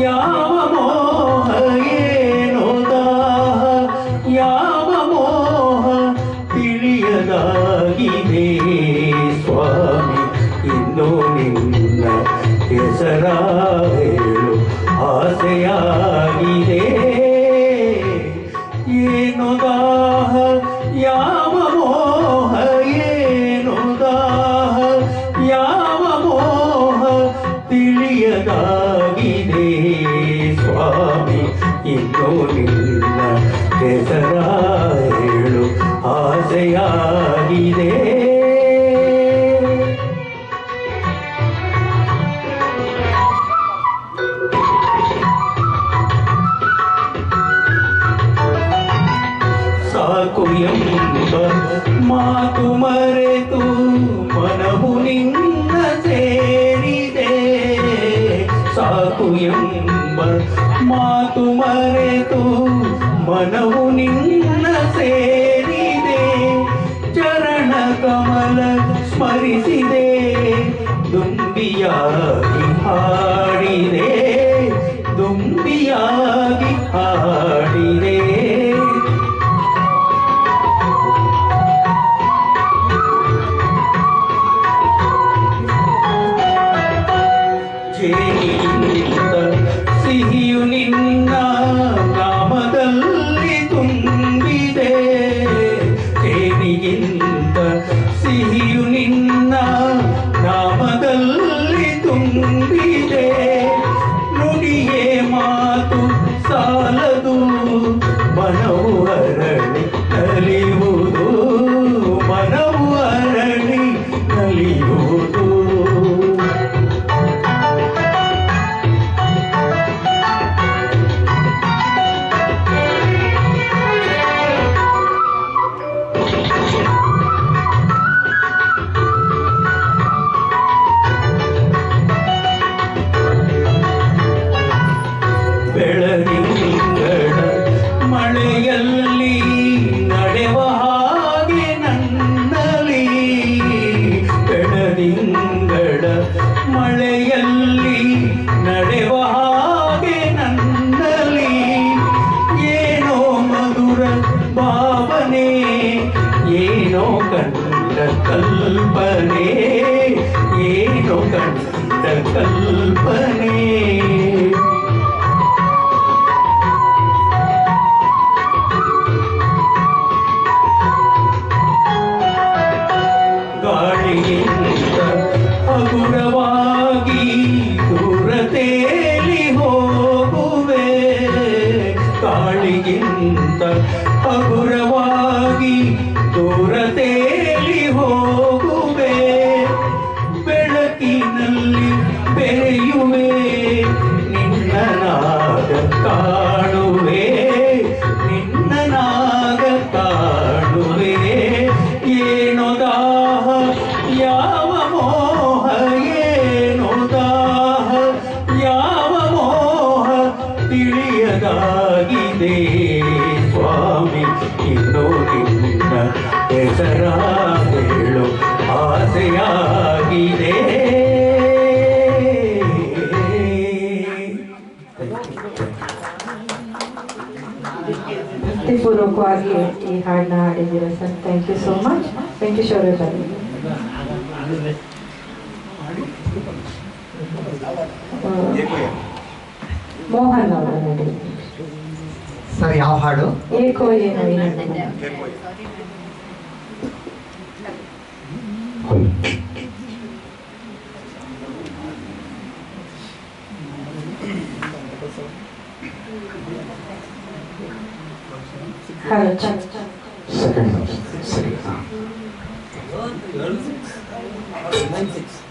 ಯಾವ ಮೋಹ ಏನೋ ದಾಹ ಯಾವ ನಿನ್ನ ಹೆಸರ ಹೇಳು तुम्हारे तो मनवा ಏನೋ ಕಂಡ ಕಲ್ಪನೆ ಗಾಳಿಗಿಂತ ಹಗುರವಾಗಿ ದೂರ ತೇಲಿ ಹೋಗುವೆ ಗಾಳಿಗಿಂತ ಹಗುರವಾಗಿ ದೂರ ಬೆಳಕಿನಲ್ಲಿ ಬೆರೆಯುವೆ ನಿನ್ನನಾಗ ಕಾಣುವೆ. ನಿನ್ನನಾಗ ಕಾಣುವೆ. ಏನೋ ದಾಹ, ಯಾವ ಮೋಹ, ಏನೋ ದಾಹ, ಯಾವ ಮೋಹ ತಿಳಿಯದಾಗಿದೆ. ಸ್ವಾಮಿ, ಇನ್ನೋ ನಿನ್ನ ಹೆಸರ ಭಕ್ತಿಪೂರ್ವಕವಾಗಿ ಈ ಹಾಡನ್ನ ಹಾಡಿದ್ದೀರಾ sir? Thank you so much Venkateshwara ಬರಲಿ ಮೋಹನ್ ಅವರ ಸರ್ ಯಾವ ಹಾಡು? ಏಕೋ ಏನೋ. Second verse. Second. Nine six.